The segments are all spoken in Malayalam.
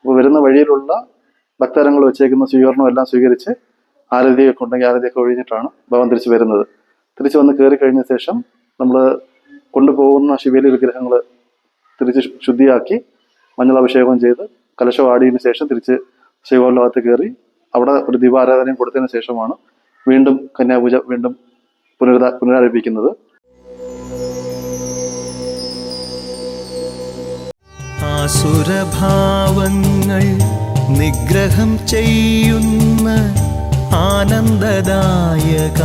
അപ്പോൾ വരുന്ന വഴിയിലുള്ള ഭക്തരങ്ങൾ വെച്ചേക്കുന്ന സ്വീകരണം എല്ലാം സ്വീകരിച്ച് ആരതിയൊക്കെ ഉണ്ടെങ്കിൽ ആരതിയൊക്കെ ഒഴിഞ്ഞിട്ടാണ് ഭവൻ തിരിച്ച് വരുന്നത്. തിരിച്ച് വന്ന് കയറി കഴിഞ്ഞ ശേഷം നമ്മൾ കൊണ്ടുപോകുന്ന ശിവേലി വിഗ്രഹങ്ങൾ തിരിച്ച് ശുദ്ധിയാക്കി മഞ്ഞളഭിഷേകം ചെയ്ത് കലശം ആടിയതിന് ശേഷം തിരിച്ച് ശിവോല്ലഭാഗത്ത് കയറി അവിടെ ഒരു ദീപാരാധനയും കൊടുത്തതിന് ശേഷമാണ് വീണ്ടും കന്യാപൂജ വീണ്ടും പുനരുദ്ധ പുനരാരംഭിക്കുന്നത്. ആസുരഭാവങ്ങൾ നിഗ്രഹം ചെയ്യുന്ന ആനന്ദദായക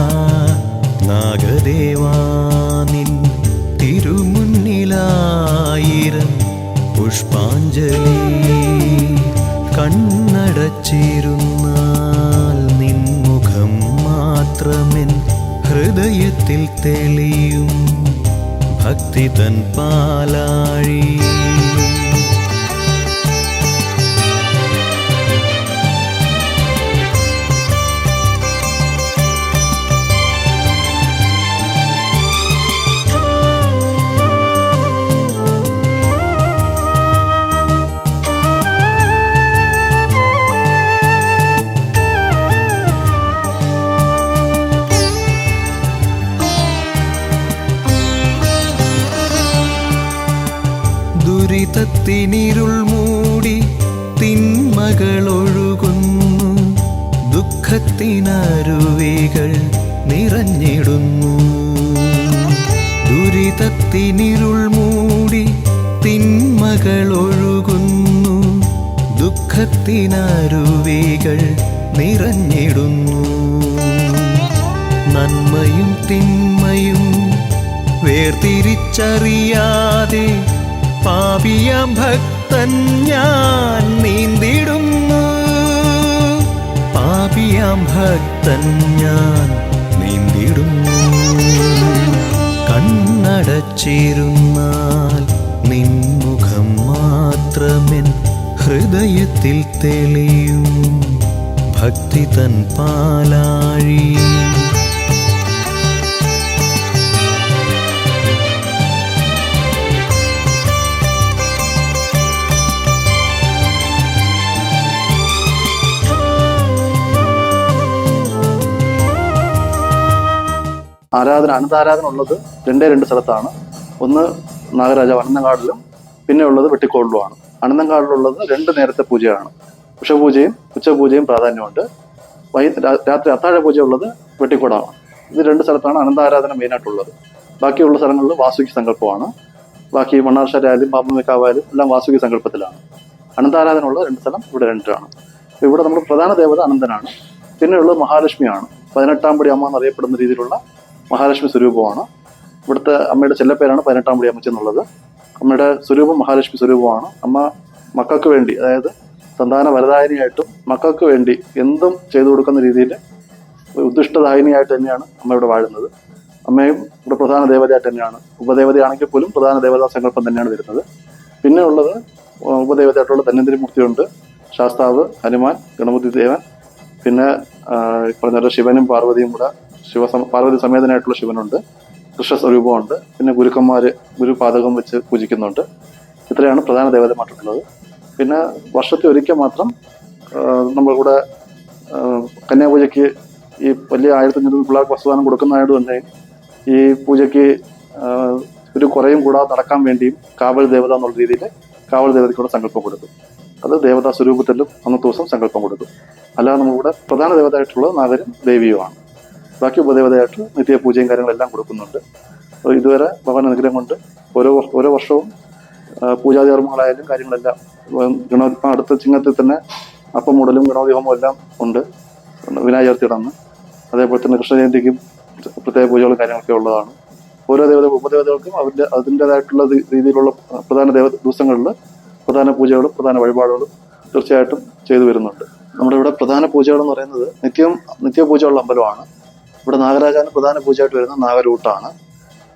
നാഗദേവാനിൻ തിരുമുന്നിലായിരം പുഷ്പാഞ്ജലി കണ്ണടച്ചിരുന്നാൽ നിൻമുഖം മാത്രമെൻ ഹൃദയത്തിൽ തെളിയും ഭക്തി തൻ പാലാഴി ദുരിതത്തിനിരുൾ മൂടി തിന്മകളൊഴുകുന്നു. ദുഃഖത്തിനരുവികൾ നിറഞ്ഞിടുന്നു. ദുരിതത്തിനിരുൾ മൂടി തിന്മകളൊഴുകുന്നു. ദുഃഖത്തിനരുവികൾ നിറഞ്ഞിടുന്നു. നന്മയും തിന്മയും വേർതിരിച്ചറിയാതെ പാപിയാം ഭക്തൻ ഞാൻ നീന്തിടുന്നു. പാപിയാം ഭക്തൻ ഞാൻ നീന്തിടുന്നു. കണ്ണടച്ചിരുന്നാൽ നിൻമുഖം മാത്രമെൻ ഹൃദയത്തിൽ തെളിയും. ഭക്തി തൻ പാലാഴി ആരാധന അനന്താരാധന ഉള്ളത് രണ്ടേ രണ്ട് സ്ഥലത്താണ്. ഒന്ന് നാഗരാജ അനന്തങ്കാടിലും പിന്നെ ഉള്ളത് വെട്ടിക്കോളിലുമാണ് അനന്തങ്കാടിലുള്ളത് രണ്ട് നേരത്തെ പൂജയാണ്. ഉഷപൂജയും ഉച്ചപൂജയും പ്രാധാന്യമുണ്ട്. വൈ രാത്രി അത്താഴ പൂജ ഉള്ളത് വെട്ടിക്കോടാണ്. ഇത് രണ്ട് സ്ഥലത്താണ് അനന്താരാധന മെയിനായിട്ടുള്ളത് ബാക്കിയുള്ള സ്ഥലങ്ങളിൽ വാസുകി സങ്കല്പമാണ്. ബാക്കി മണ്ണാർശാലായാലും പാമ്പമിക്കാവായാലും എല്ലാം വാസുകി സങ്കല്പത്തിലാണ്. അനന്താരാധന ഉള്ള രണ്ട് സ്ഥലം ഇവിടെ രണ്ടാണ് ഇവിടെ നമ്മുടെ പ്രധാന ദേവത അനന്തനാണ്. പിന്നെയുള്ളത് മഹാലക്ഷ്മിയാണ്. പതിനെട്ടാം പടി അമ്മ എന്നറിയപ്പെടുന്ന രീതിയിലുള്ള മഹാലക്ഷ്മി സ്വരൂപമാണ്. ഇവിടുത്തെ അമ്മയുടെ ചെല്ലപ്പേരാണ് പതിനെട്ടാം പടി അമ്മച്ചി എന്നുള്ളത്. അമ്മയുടെ സ്വരൂപം മഹാലക്ഷ്മി സ്വരൂപമാണ്. അമ്മ മക്കൾക്ക് വേണ്ടി അതായത് സന്താന വരദായനിയായിട്ടും മക്കൾക്ക് വേണ്ടി എന്തും ചെയ്തു കൊടുക്കുന്ന രീതിയിൽ ഉദ്ദിഷ്ടദായിനിയായിട്ട് തന്നെയാണ് അമ്മ ഇവിടെ വാഴുന്നത്. അമ്മയും ഇവിടെ പ്രധാന ദേവതയായിട്ട് തന്നെയാണ്. ഉപദേവതയാണെങ്കിൽ പോലും പ്രധാന ദേവതാ സങ്കല്പം തന്നെയാണ് വരുന്നത്. പിന്നെ ഉള്ളത് ഉപദേവതയായിട്ടുള്ള ധന്വന്തരി മൂർത്തിയുണ്ട്. ശാസ്താവ് ഹനുമാൻ ഗണപതി ദേവൻ പിന്നെ പറഞ്ഞ ശിവനും പാർവതിയും കൂടെ ശിവ പാർവതി സമേതനായിട്ടുള്ള ശിവനുണ്ട്. കൃഷ്ണ സ്വരൂപമുണ്ട്. പിന്നെ ഗുരുക്കന്മാർ ഗുരുപാതകം വെച്ച് പൂജിക്കുന്നുണ്ട്. ഇത്രയാണ് പ്രധാന ദേവതമായിട്ടുള്ളത്. പിന്നെ വർഷത്തിൽ ഒരിക്കൽ മാത്രം നമ്മളിവിടെ കന്യാപൂജയ്ക്ക് ഈ വലിയ ആയിരത്തി അഞ്ഞൂറ് പിള്ളേർക്ക് വസ്തുദാനം കൊടുക്കുന്നതായത് തന്നെ ഈ പൂജയ്ക്ക് ഒരു കുറയും കൂടാതെ നടക്കാൻ വേണ്ടിയും കാവൽ ദേവത എന്നുള്ള രീതിയിൽ കാവൽ ദേവതയ്ക്കൂടെ സങ്കല്പം കൊടുക്കും. അത് ദേവതാ സ്വരൂപത്തിലും അന്നത്തെ ദിവസം സങ്കല്പം കൊടുക്കും. അല്ലാതെ നമ്മളിവിടെ പ്രധാന ദേവതയായിട്ടുള്ളത് നാഗരും ദേവിയുമാണ്. ബാക്കി ഉപദേവതയായിട്ട് നിത്യ പൂജയും കാര്യങ്ങളെല്ലാം കൊടുക്കുന്നുണ്ട്. ഇതുവരെ ഭഗവാൻ അനുഗ്രഹം കൊണ്ട് ഓരോ ഓരോ വർഷവും ആ, കാര്യങ്ങളെല്ലാം ഗണോ അടുത്ത ചിങ്ങത്തിൽ തന്നെ അപ്പം മുടലും ഗണപതി എല്ലാം ഉണ്ട്. വിനായക അതേപോലെ തന്നെ കൃഷ്ണജയന്തിക്കും പ്രത്യേക പൂജകളും കാര്യങ്ങളൊക്കെ ഉള്ളതാണ്. ഓരോ ദേവത ഉപദേവതകൾക്കും അവരുടെ അതിന്റെതായിട്ടുള്ള രീതിയിലുള്ള പ്രധാന ദേവ ദിവസങ്ങളിൽ പ്രധാന പൂജകളും പ്രധാന വഴിപാടുകളും തീർച്ചയായിട്ടും ചെയ്തു വരുന്നുണ്ട്. നമ്മുടെ ഇവിടെ പ്രധാന പൂജകൾ എന്ന് പറയുന്നത് നിത്യം നിത്യപൂജയുള്ള അമ്പലമാണ്. ഇവിടെ നാഗരാജാവിന് പ്രധാന പൂജയായിട്ട് വരുന്ന നാഗരൂട്ടാണ്.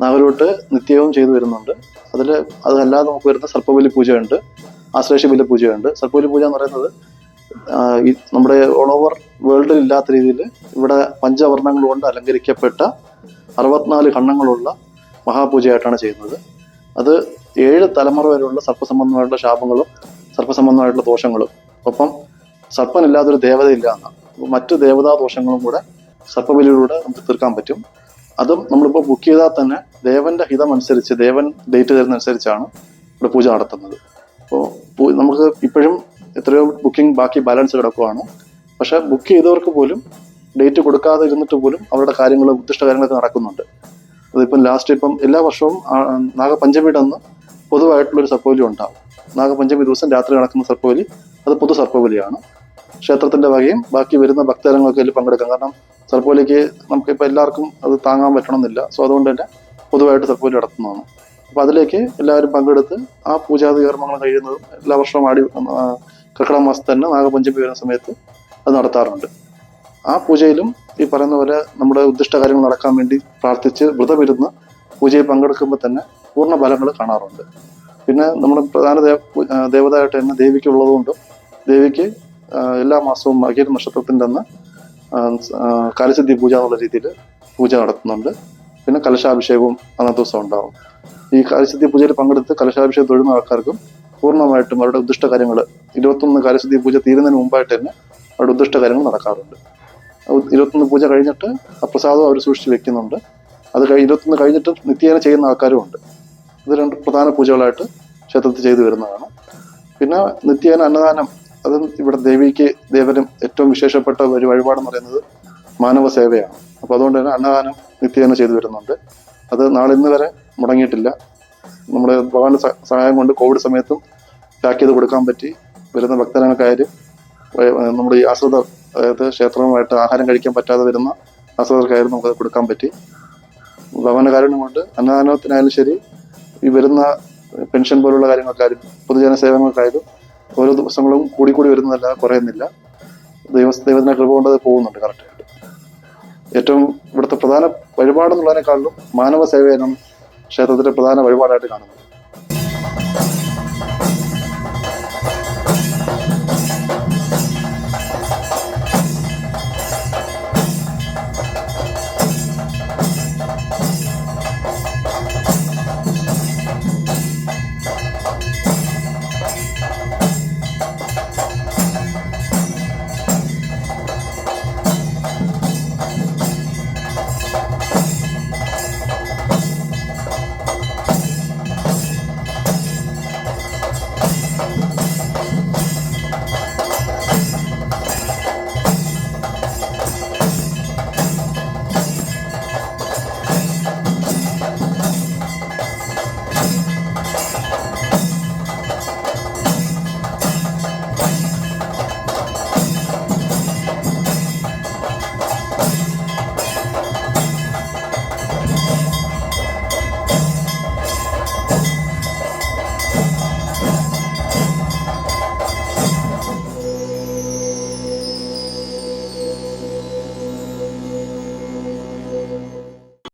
നാഗരൂട്ട് നിത്യവും ചെയ്തു വരുന്നുണ്ട്. അതിൽ അതല്ലാതെ നമുക്ക് വരുന്ന സർപ്പബലി പൂജയുണ്ട് ആശ്ലേഷബലി പൂജയുണ്ട്. സർപ്പബലി പൂജ എന്ന് പറയുന്നത് നമ്മുടെ ഓൾ ഓവർ വേൾഡിൽ ഇല്ലാത്ത രീതിയിൽ ഇവിടെ പഞ്ചവർണങ്ങൾ കൊണ്ട് അലങ്കരിക്കപ്പെട്ട അറുപത്തിനാല് കണ്ണങ്ങളുള്ള മഹാപൂജയായിട്ടാണ് ചെയ്യുന്നത്. അത് ഏഴ് തലമുറ വരെയുള്ള സർപ്പസംബന്ധമായിട്ടുള്ള ശാപങ്ങളും സർപ്പസംബന്ധമായിട്ടുള്ള ദോഷങ്ങളും. ഒപ്പം സർപ്പനില്ലാത്തൊരു ദേവതയില്ല മറ്റു മറ്റ് ദേവതാ ദോഷങ്ങളും കൂടെ സർപ്പബലിയിലൂടെ നമുക്ക് തീർക്കാൻ പറ്റും. അതും നമ്മളിപ്പോൾ ബുക്ക് ചെയ്താൽ തന്നെ ദേവന്റെ ഹിതം അനുസരിച്ച് ദേവൻ ഡേറ്റ് തരുന്ന അനുസരിച്ചാണ് ഇവിടെ പൂജ നടത്തുന്നത്. അപ്പോൾ നമുക്ക് ഇപ്പോഴും എത്രയോ ബുക്കിംഗ് ബാക്കി ബാലൻസ് കിടക്കുവാണ്. പക്ഷെ ബുക്ക് ചെയ്തവർക്ക് പോലും ഡേറ്റ് കൊടുക്കാതെ ഇരുന്നിട്ട് പോലും അവരുടെ കാര്യങ്ങൾ ഉദ്ദിഷ്ട കാര്യങ്ങളൊക്കെ നടക്കുന്നുണ്ട്. അതിപ്പം ലാസ്റ്റ് ഇപ്പം എല്ലാ വർഷവും നാഗപഞ്ചമിയുടെ അന്ന് പൊതുവായിട്ടുള്ളൊരു സർപ്പവലി ഉണ്ടാവും. നാഗപഞ്ചമി ദിവസം രാത്രി നടക്കുന്ന സർപ്പവലി അത് പൊതു സർപ്പവലിയാണ് ക്ഷേത്രത്തിന്റെ വകയും ബാക്കി വരുന്ന ഭക്തജനങ്ങൾക്ക് അതിൽ പങ്കെടുക്കാം. കാരണം സർപ്പബലിക്ക് നമുക്കിപ്പോൾ എല്ലാവർക്കും അത് താങ്ങാൻ പറ്റണമെന്നില്ല. സോ അതുകൊണ്ട് തന്നെ പൊതുവായിട്ട് സർപ്പോലി നടത്തുന്നതാണ്. അപ്പോൾ അതിലേക്ക് എല്ലാവരും പങ്കെടുത്ത് ആ പൂജാതി കർമ്മങ്ങൾ കഴിയുന്നതും എല്ലാ വർഷവും ആടി കർക്കിടക മാസത്തിൽ തന്നെ നാഗപഞ്ചമി വരുന്ന സമയത്ത് അത് നടത്താറുണ്ട്. ആ പൂജയിലും ഈ പറയുന്ന പോലെ നമ്മുടെ ഉദ്ദിഷ്ട കാര്യങ്ങൾ നടക്കാൻ വേണ്ടി പ്രാർത്ഥിച്ച് വ്രതമിരുന്ന് പൂജയിൽ പങ്കെടുക്കുമ്പോൾ തന്നെ പൂർണ ഫലങ്ങൾ കാണാറുണ്ട്. പിന്നെ നമ്മുടെ പ്രധാന ദേവതയായിട്ട് തന്നെ ദേവിക്ക് ഉള്ളതുകൊണ്ടും ദേവിക്ക് എല്ലാ മാസവും മകീര നക്ഷത്രത്തിന്റെ അന്ന് കാലസിദ്ധി പൂജ എന്നുള്ള രീതിയിൽ പൂജ നടത്തുന്നുണ്ട്. പിന്നെ കലശാഭിഷേകവും അന്നത്തെ ദിവസം ഉണ്ടാവും. ഈ കലശുദ്ധി പൂജയിൽ പങ്കെടുത്ത് കലശാഭിഷേകം തൊഴുന്ന ആൾക്കാർക്കും പൂർണമായിട്ടും അവരുടെ ഉദ്ദിഷ്ട കാര്യങ്ങൾ ഇരുപത്തൊന്ന് കാലസിദ്ധി പൂജ തീരുന്നതിന് മുമ്പായിട്ട് തന്നെ അവരുടെ ഉദ്ദിഷ്ട കാര്യങ്ങൾ നടക്കാറുണ്ട്. ഇരുപത്തൊന്ന് പൂജ കഴിഞ്ഞിട്ട് ആ പ്രസാദം അവർ സൂക്ഷിച്ച് വെക്കുന്നുണ്ട്. അത് കഴി ഇരുപത്തൊന്ന് കഴിഞ്ഞിട്ട് നിത്യേന ചെയ്യുന്ന ആൾക്കാരും ഉണ്ട്. ഇത് രണ്ട് പ്രധാന പൂജകളായിട്ട് ക്ഷേത്രത്തിൽ ചെയ്തു വരുന്നതാണ്. പിന്നെ നിത്യേന അന്നദാനം അതും ഇവിടെ ദേവിക്ക് ദേവനും ഏറ്റവും വിശേഷപ്പെട്ട ഒരു വഴിപാടെന്ന് പറയുന്നത് മാനവ സേവയാണ്. അപ്പോൾ അതുകൊണ്ട് തന്നെ അന്നദാനം നിത്യേന ചെയ്തു വരുന്നുണ്ട്. അത് നാളെ ഇന്ന് വരെ മുടങ്ങിയിട്ടില്ല. നമ്മുടെ ഭഗവാന്റെ സഹായം കൊണ്ട് കോവിഡ് സമയത്തും പാക്ക് ചെയ്ത് കൊടുക്കാൻ പറ്റി. വരുന്ന ഭക്തജനക്കായാലും നമ്മുടെ ഈ ആശ്രിത അതായത് ക്ഷേത്രവുമായിട്ട് ആഹാരം കഴിക്കാൻ പറ്റാതെ വരുന്ന ആശ്രിതർക്കായാലും നമുക്കത് കൊടുക്കാൻ പറ്റി. ഭഗവാന്റെ കാരണം കൊണ്ട് അന്നദാനത്തിനായാലും ശരി ഈ വരുന്ന പെൻഷൻ പോലുള്ള കാര്യങ്ങൾക്കായാലും പൊതുജന സേവനങ്ങൾക്കായാലും ഓരോ ദിവസങ്ങളും കൂടി കൂടി വരുന്നതല്ല കുറയുന്നില്ല. ദൈവ ദൈവത്തിന് കൃപ കൊണ്ട് പോകുന്നുണ്ട് കറക്റ്റായിട്ട് ഏറ്റവും ഇവിടുത്തെ പ്രധാന വഴിപാടെന്നുള്ളതിനേക്കാളും മാനവ സേവനം ക്ഷേത്രത്തിലെ പ്രധാന വഴിപാടായിട്ട് കാണുന്നത്.